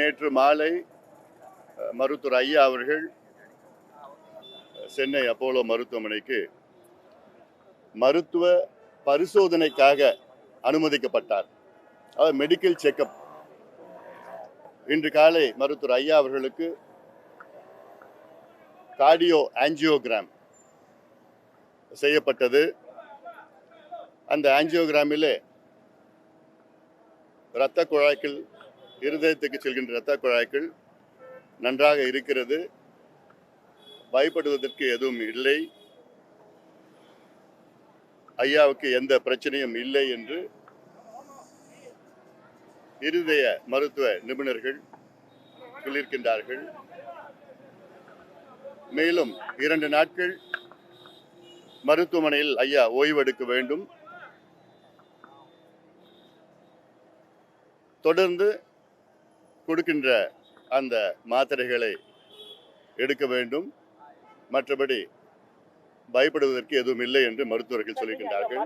நேற்று மாலை மருத்துவர் ஐயா அவர்கள் சென்னை அப்போலோ மருத்துவமனைக்கு மருத்துவ பரிசோதனைக்காக அனுமதிக்கப்பட்டார். அதாவது மெடிக்கல் செக்கப் இன்று காலை மருத்துவர் ஐயா அவர்களுக்கு கார்டியோ ஆஞ்சியோகிராம் செய்யப்பட்டது. அந்த ஆஞ்சியோகிராமிலே இரத்த குழாய்கள் இருதயத்துக்கு செல்கின்ற இரத்த குழாய்கள் நன்றாக இருக்கிறது. பயப்படுவதற்கு எதுவும் இல்லை. ஐயாவுக்கு எந்த பிரச்சனையும் இல்லை என்று இருதய மருத்துவ நிபுணர்கள் சொல்லியிருக்கின்றார்கள். மேலும் இரண்டு நாட்கள் மருத்துவமனையில் ஐயா ஓய்வெடுக்க வேண்டும். தொடர்ந்து கொடுக்கின்ற அந்த மாத்திரைகளை எடுக்க வேண்டும். மற்றபடி பயப்படுவதற்கு எதுவும் இல்லை என்று மருத்துவர்கள் சொல்லியிருக்கின்றார்கள்